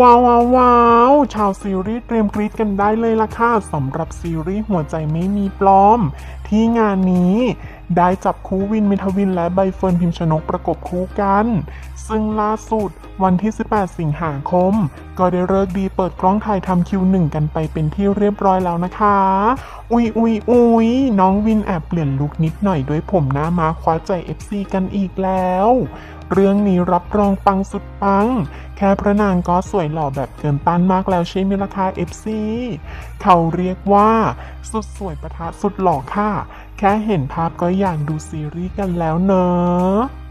ว้าวว้าววาวชาวซีรีส์เตรียมกรี๊ดกันได้เลยล่ะค่ะสำหรับซีรีส์หัวใจไม่มีปลอม ที่งานนี้ ได้จับคู่วินเมทวินและใบเฟิร์นพิมชนกประกบคู่กัน ซึ่งล่าสุดวันที่ 18 สิงหาคม ก็ได้เลิกดีเปิดกล้องถ่ายทำคิวหนึ่งกันไปเป็นที่เรียบร้อยแล้วนะคะ อุ๊ยอุ๊ยอุ๊ยน้องวินแอบเปลี่ยนลุคนิดหน่อยด้วยผมหน้ามาคว้าใจ FC กันอีกแล้ว เรื่องนี้รับรองปังสุดปัง แค่พระนางก็สวยหล่อแบบเกินต้านมากแล้วใช่ไหมล่ะคะ FC เขาเรียกว่า สุดสวยประทะสุดหล่อค่ะ แค่เห็นภาพก็อยากดูซีรีส์กันแล้วเนอะ